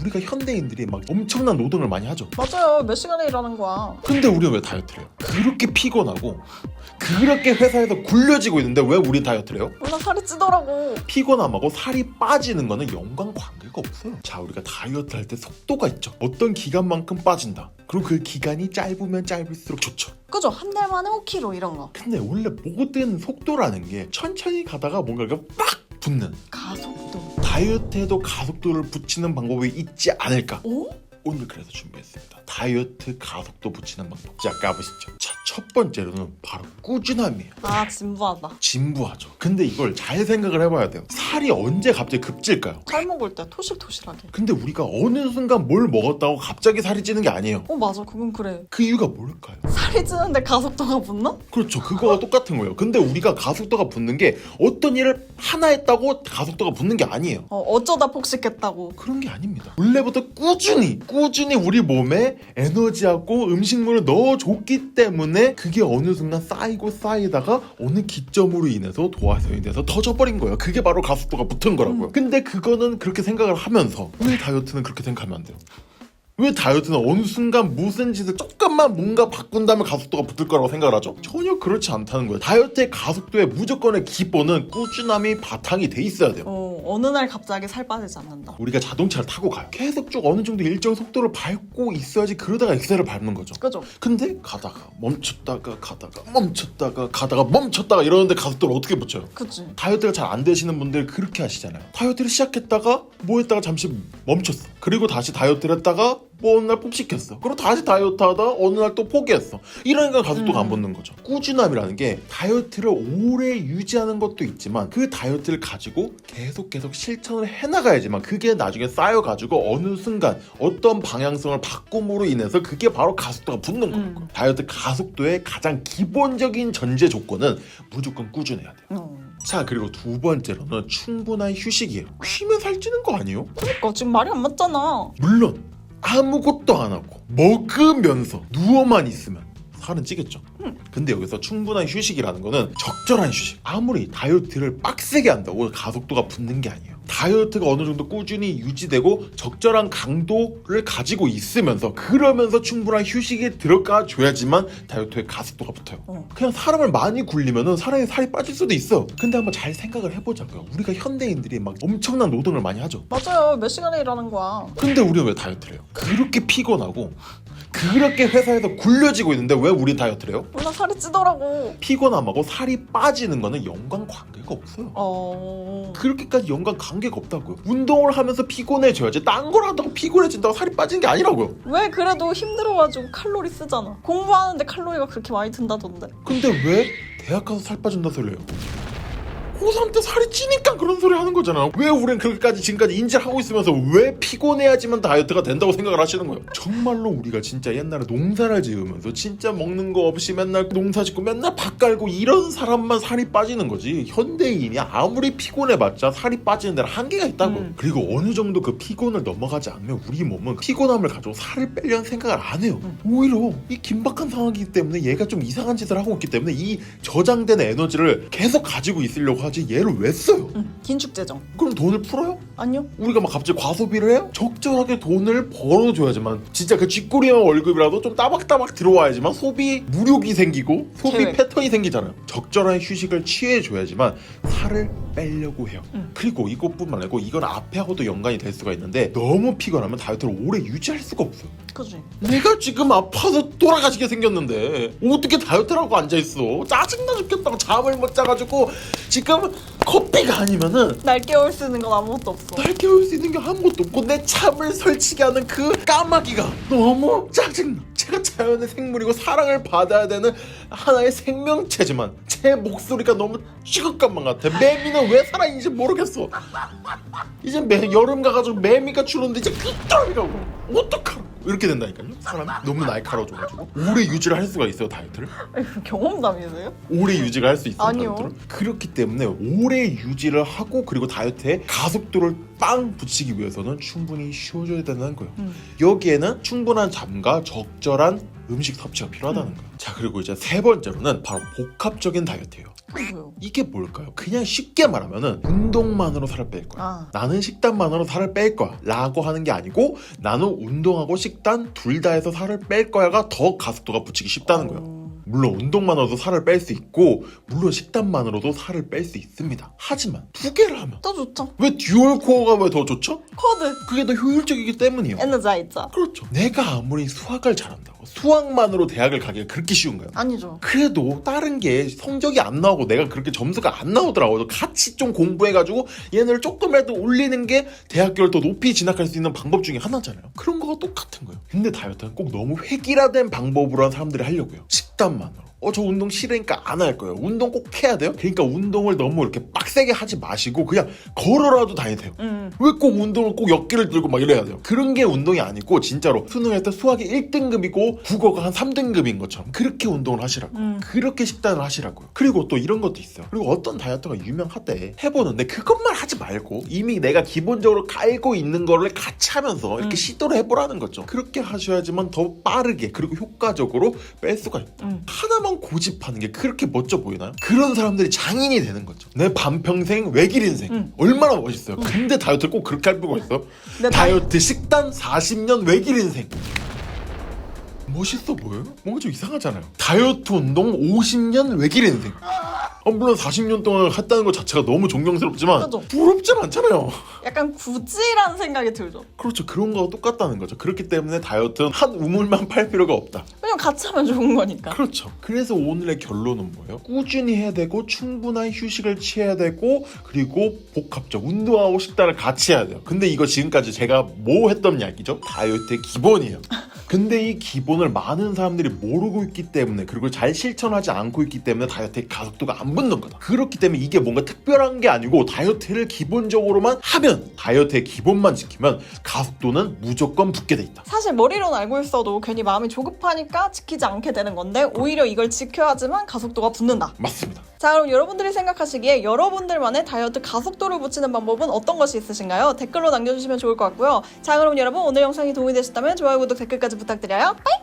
우리가 현대인들이 막 엄청난 노동을 많이 하죠. 맞아요. 몇 시간에 일하는 거야. 근데 우리가 왜 다이어트를 해요? 그렇게 피곤하고 그렇게 회사에서 굴려지고 있는데 왜 우리 다이어트를 해요? 몰라 살이 찌더라고. 피곤함하고 살이 빠지는 거는 연관 관계가 없어요. 자, 우리가 다이어트 할 때 속도가 있죠. 어떤 기간만큼 빠진다. 그리고 그 기간이 짧으면 짧을수록 좋죠. 그죠? 한 달 만에 5kg 이런 거. 근데 원래 모든 속도라는 게 천천히 가다가 뭔가가 빡 붙는 가속도. 다이어트에도 가속도를 붙이는 방법이 있지 않을까? 오? 오늘 그래서 준비했습니다. 다이어트 가속도 붙이는 방법. 자, 까보시죠. 자, 첫 번째로는 바로 꾸준함이에요. 아 진부하다. 진부하죠. 근데 이걸 잘 생각을 해봐야 돼요. 살이 언제 갑자기 급질까요? 살 먹을 때 토실토실하게. 근데 우리가 어느 순간 뭘 먹었다고 갑자기 살이 찌는 게 아니에요. 어 맞아. 그건 그래. 그 이유가 뭘까요? 살이 찌는데 가속도가 붙나? 그렇죠. 그거와 똑같은 거예요. 근데 우리가 가속도가 붙는 게 어떤 일을 하나 했다고 가속도가 붙는 게 아니에요. 어 어쩌다 폭식했다고. 그런 게 아닙니다. 원래부터 꾸준히 꾸준히 우리 몸에 에너지하고 음식물을 넣어줬기 때문에 그게 어느 순간 쌓이고 쌓이다가 어느 기점으로 인해서 도화선이 돼서 터져버린 거예요. 그게 바로 가속 도가 붙은 거라고요. 근데 그거는 그렇게 생각을 하면서 왜 다이어트는 그렇게 생각하면 안 돼요? 왜 다이어트는 어느 순간 무슨 짓을 조금만 뭔가 바꾼 다음에 가속도가 붙을 거라고 생각을 하죠? 전혀 그렇지 않다는 거예요. 다이어트의 가속도의 무조건의 기본은 꾸준함이 바탕이 돼 있어야 돼요. 어 어느 날 갑자기 살 빠지지 않는다. 우리가 자동차를 타고 가요. 계속 쭉 어느 정도 일정 속도를 밟고 있어야지 그러다가 엑셀을 밟는 거죠. 그죠? 근데 가다가 멈췄다가 가다가 멈췄다가 가다가 멈췄다가 이러는데 가속도를 어떻게 붙여요? 그치. 다이어트가 잘 안 되시는 분들 그렇게 하시잖아요. 다이어트를 시작했다가 뭐 했다가 잠시 멈췄어. 그리고 다시 다이어트를 했다가 뭐 어느 날 폭식했어. 그리고 다시 다이어트 하다 어느 날 또 포기했어. 이러니까 가속도가 안 붙는 거죠. 꾸준함이라는 게 다이어트를 오래 유지하는 것도 있지만 그 다이어트를 가지고 계속 계속 실천을 해나가야지만 그게 나중에 쌓여가지고 어느 순간 어떤 방향성을 바꿈으로 인해서 그게 바로 가속도가 붙는 거예요. 음. 다이어트 가속도의 가장 기본적인 전제 조건은 무조건 꾸준해야 돼요. 어. 자 그리고 두 번째로는 충분한 휴식이에요. 쉬면 살찌는 거 아니에요? 그러니까 지금 말이 안 맞잖아. 물론 아무것도 안 하고 먹으면서 누워만 있으면 살은 찌겠죠. 근데 여기서 충분한 휴식이라는 거는 적절한 휴식. 아무리 다이어트를 빡세게 한다고 가속도가 붙는 게 아니에요. 다이어트가 어느 정도 꾸준히 유지되고 적절한 강도를 가지고 있으면서 그러면서 충분한 휴식이 들어가 줘야지만 다이어트의 가속도가 붙어요. 어. 그냥 사람을 많이 굴리면은 사람이 살이 빠질 수도 있어. 근데 한번 잘 생각을 해보자고요. 우리가 현대인들이 막 엄청난 노동을 많이 하죠. 맞아요. 몇 시간에 일하는 거야. 근데 우리는 왜 다이어트를 해요? 그렇게 피곤하고 그렇게 회사에서 굴려지고 있는데 왜 우리 다이어트를 해요? 몰라 살이 찌더라고. 피곤함하고 살이 빠지는 거는 연관 관계가 없어요. 어. 그렇게까지 연관 관계가 없다고요. 운동을 하면서 피곤해져야지. 딴 걸 한다고 피곤해진다고 살이 빠지는 게 아니라고요. 왜 그래도 힘들어가지고 칼로리 쓰잖아. 공부하는데 칼로리가 그렇게 많이 든다던데. 근데 왜 대학 가서 살 빠진다 소리예요? 고3 때 살이 찌니까 그런 소리 하는 거잖아. 왜 우린 그렇게까지 지금까지 인지를 하고 있으면서 왜 피곤해야지만 다이어트가 된다고 생각을 하시는 거예요? 정말로 우리가 진짜 옛날에 농사를 지으면서 진짜 먹는 거 없이 맨날 농사 짓고 맨날 밥 깔고 이런 사람만 살이 빠지는 거지. 현대인이 아무리 피곤해봤자 살이 빠지는 데는 한계가 있다고. 음. 그리고 어느 정도 그 피곤을 넘어가지 않으면 우리 몸은 피곤함을 가지고 살을 빼려는 생각을 안 해요. 오히려 이 긴박한 상황이기 때문에 얘가 좀 이상한 짓을 하고 있기 때문에 이 저장된 에너지를 계속 가지고 있으려고 하지 얘를 왜 써요? 응. 긴축 재정. 그럼 돈을 풀어요? 아니요. 우리가 막 갑자기 과소비를 해요? 적절하게 돈을 벌어줘야지만 진짜 그 쥐꼬리만 월급이라도 좀 따박따박 들어와야지만 소비 무력이 생기고 소비 계획. 패턴이 생기잖아요 적절한 휴식을 취해줘야지만 살을 빼려고 해요 음. 그리고 이것뿐만 아니고 이건 앞에 하고도 연관이 될 수가 있는데 너무 피곤하면 다이어트를 오래 유지할 수가 없어요 그지. 내가 지금 아파서 돌아가시게 생겼는데 어떻게 다이어트를 하고 앉아있어 짜증나 죽겠다고 잠을 못 자가지고 지금 커피가 아니면은 날 깨울 수 있는 건 아무것도 없어. 날 깨울 수 있는 게 아무것도 없고 내 잠을 설치게 하는 그 까마귀가 너무 짜증나. 제가 자연의 생물이고 사랑을 받아야 되는 하나의 생명체지만 제 목소리가 너무 찌극감만 같아. 매미는 왜 살아있는지 모르겠어. 이제 매, 여름 가가지고 매미가 추는데 이제 삐뚤이라고 어떡하라 이렇게 된다니까요 사람이 너무 날카로워져가지고 오래 유지를 할 수가 있어요 다이어트를 경험담이세요? 오래 유지가 할 수 있어요 아니요. 다이어트를 그렇기 때문에 오래 유지를 하고 그리고 다이어트에 가속도를 빵 붙이기 위해서는 충분히 쉬어줘야 된다는 거예요. 음. 여기에는 충분한 잠과 적절한 음식 섭취가 필요하다는 거예요. 자 그리고 이제 세 번째로는 바로 복합적인 다이어트예요. 뭐요? 이게 뭘까요? 그냥 쉽게 말하면은 운동만으로 살을 뺄 거야. 아. 나는 식단만으로 살을 뺄 거야. 라고 하는 게 아니고 나는 운동하고 식단 둘 다 해서 살을 뺄 거야가 더 가속도가 붙이기 쉽다는 거예요. 음. 물론 운동만으로도 살을 뺄 수 있고 물론 식단만으로도 살을 뺄 수 있습니다. 하지만 두 개를 하면 또 좋죠. 왜 듀얼 코어가 왜 더 좋죠? 코드. 그게 더 효율적이기 때문이에요. 에너자이자. 그렇죠. 내가 아무리 수학을 잘한다고 수학만으로 대학을 가기가 그렇게 쉬운가요? 아니죠. 그래도 다른 게 성적이 안 나오고 내가 그렇게 점수가 안 나오더라고요. 같이 좀 공부해가지고 얘네를 조금이라도 올리는 게 대학교를 더 높이 진학할 수 있는 방법 중에 하나잖아요. 그런 거가 똑같은 거예요. 근데 다이어트는 꼭 너무 획일화된 방법으로 한 사람들이 하려고요. 식단만으로. 어, 저 운동 싫으니까 안 할 거예요. 운동 꼭 해야 돼요? 그러니까 운동을 너무 이렇게 빡세게 하지 마시고 그냥 걸어라도 다니세요. 음. 왜꼭 운동을 꼭 역기를 들고 막 이래야 돼요? 그런 게 운동이 아니고 진짜로 수능할 때 수학이 1등급이고 국어가 한 3등급인 것처럼 그렇게 운동을 하시라고. 음. 그렇게 식단을 하시라고요. 그리고 또 이런 것도 있어요. 그리고 어떤 다이어트가 유명하대. 해보는데 그것만 하지 말고 이미 내가 기본적으로 알고 있는 거를 같이 하면서 이렇게 음. 시도를 해보라는 거죠. 그렇게 하셔야지만 더 빠르게 그리고 효과적으로 뺄 수가 있다. 음. 하나만 고집하는 게 그렇게 멋져 보이나요? 그런 사람들이 장인이 되는 거죠. 내 반평생 외길 인생. 음. 얼마나 멋있어요. 근데 다이어트를 꼭 그렇게 할 필요가 있어? 다이- 다이어트 식단 40년 외길 인생. 멋있어 보여요? 뭔가 좀 이상하잖아요. 다이어트 운동 50년 외길 인생. 어, 물론 40년 동안 했다는 것 자체가 너무 존경스럽지만 그죠. 부럽진 않잖아요. 약간 굳이라는 생각이 들죠. 그렇죠. 그런 거와 똑같다는 거죠. 그렇기 때문에 다이어트는 한 우물만 팔 필요가 없다. 왜냐면 같이 하면 좋은 거니까. 그렇죠. 그래서 오늘의 결론은 뭐예요? 꾸준히 해야 되고 충분한 휴식을 취해야 되고 그리고 복합적 운동하고 식단을 같이 해야 돼요. 근데 이거 지금까지 제가 뭐 했던 이야기죠? 다이어트의 기본이에요. 근데 이 기본을 많은 사람들이 모르고 있기 때문에 그리고 잘 실천하지 않고 있기 때문에 다이어트의 가속도가 안 붙는 거다. 그렇기 때문에 이게 뭔가 특별한 게 아니고 다이어트를 기본적으로만 하면 다이어트의 기본만 지키면 가속도는 무조건 붙게 돼 있다. 사실 머리로는 알고 있어도 괜히 마음이 조급하니까 지키지 않게 되는 건데 오히려 이걸 지켜야지만 가속도가 붙는다. 맞습니다. 자 그럼 여러분들이 생각하시기에 여러분들만의 다이어트 가속도를 붙이는 방법은 어떤 것이 있으신가요? 댓글로 남겨주시면 좋을 것 같고요. 자 그럼 여러분 오늘 영상이 도움이 되셨다면 좋아요, 구독, 댓글까지 부탁드려요. 빠이!